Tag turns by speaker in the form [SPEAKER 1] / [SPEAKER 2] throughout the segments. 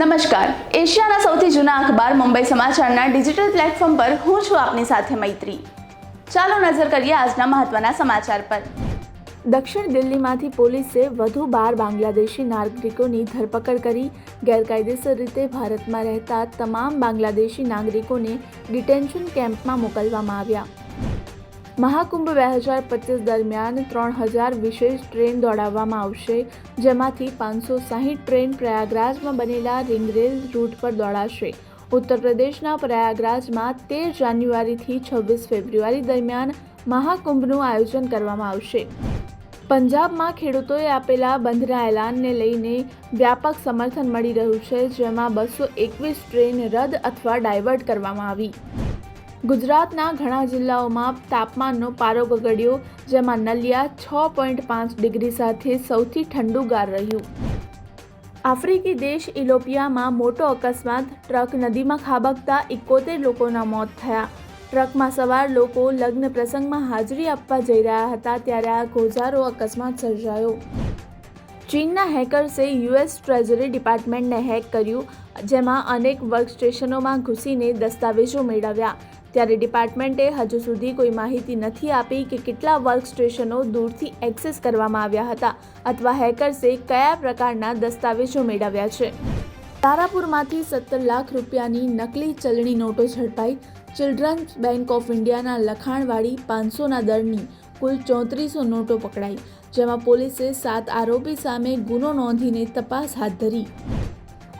[SPEAKER 1] નમસ્કાર. એશિયાના સૌથી જૂના અખબાર મુંબઈ સમાચારના ડિજિટલ પ્લેટફોર્મ પર હું છું આપની સાથે મૈત્રી. ચાલો નજર કરીએ આજના મહત્વના સમાચાર પર. દક્ષિણ દિલ્હીમાંથી પોલીસે વધુ બાર બાંગ્લાદેશી નાગરિકોની ધરપકડ કરી. ગેરકાયદેસર રીતે ભારતમાં રહેતા તમામ બાંગ્લાદેશી નાગરિકોને ડિટેન્શન કેમ્પમાં મોકલવામાં આવ્યા. મહાકુંભ બે હજાર પચીસ દરમિયાન ત્રણ હજાર વિશેષ ટ્રેન દોડાવવામાં આવશે. જેમાંથી પાંચસો સાહીઠ ટ્રેન પ્રયાગરાજમાં બનેલા રિંગ રેલ રૂટ પર દોડાશે. ઉત્તર પ્રદેશના પ્રયાગરાજમાં તેર જાન્યુઆરીથી છવ્વીસ ફેબ્રુઆરી દરમિયાન મહાકુંભનું આયોજન કરવામાં આવશે. પંજાબમાં ખેડૂતોએ આપેલા બંધના એલાનને લઈને વ્યાપક સમર્થન મળી રહ્યું છે, જેમાં બસો એકવીસ ટ્રેન રદ અથવા ડાયવર્ટ કરવામાં આવી. ગુજરાતના ઘણા જિલ્લાઓમાં તાપમાનનો પારો ગગડ્યો જેમાં નલિયા છ પોઈન્ટ પાંચ ડિગ્રી સાથે સૌથી ઠંડુગાર રહ્યું. આફ્રિકી દેશ ઇલોપિયામાં મોટો અકસ્માત, ટ્રક નદીમાં ખાબકતા એકોતેર લોકોના મોત થયા. ટ્રકમાં સવાર લોકો લગ્ન પ્રસંગમાં હાજરી આપવા જઈ રહ્યા હતા, ત્યારે આ ગોઝારો અકસ્માત સર્જાયો. ચીનના હેકર્સે યુએસ ટ્રેઝરી ડિપાર્ટમેન્ટને હેક કર્યું, જેમાં અનેક વર્ક સ્ટેશનોમાં ઘૂસીને દસ્તાવેજો મેળવ્યા. ત્યારે ડિપાર્ટમેન્ટે હજુ સુધી કોઈ માહિતી નથી આપી કે કેટલા વર્ક સ્ટેશનો દૂરથી એક્સેસ કરવામાં આવ્યા હતા અથવા હેકર્સે કયા પ્રકારના દસ્તાવેજો મેળવ્યા છે. તારાપુરમાંથી સત્તર લાખ રૂપિયાની નકલી ચલણી નોટો ઝડપાઈ. ચિલ્ડ્રન્સ બેંક ઓફ ઇન્ડિયાના લખાણવાળી પાંચસોના દરની કુલ ચોત્રીસો નોટો પકડાઈ, જેમાં પોલીસે સાત આરોપી સામે ગુનો નોંધીને તપાસ હાથ ધરી.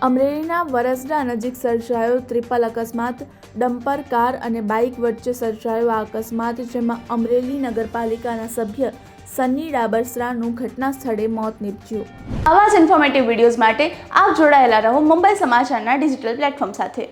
[SPEAKER 1] અમરેલીના વરસડા નજીક સર્જાયો ત્રિપલ અકસ્માત, ડમ્પર, કાર અને બાઇક વચ્ચે સર્જાયો આ અકસ્માત, જેમાં અમરેલી નગરપાલિકાના સભ્ય સન્ની ડાબરસરાનું ઘટના સ્થળે મોત નીપજ્યું. આવા જ ઇન્ફોર્મેટિવ વિડીયોઝ માટે આપ જોડાયેલા રહો મુંબઈ સમાચારના ડિજિટલ પ્લેટફોર્મ સાથે.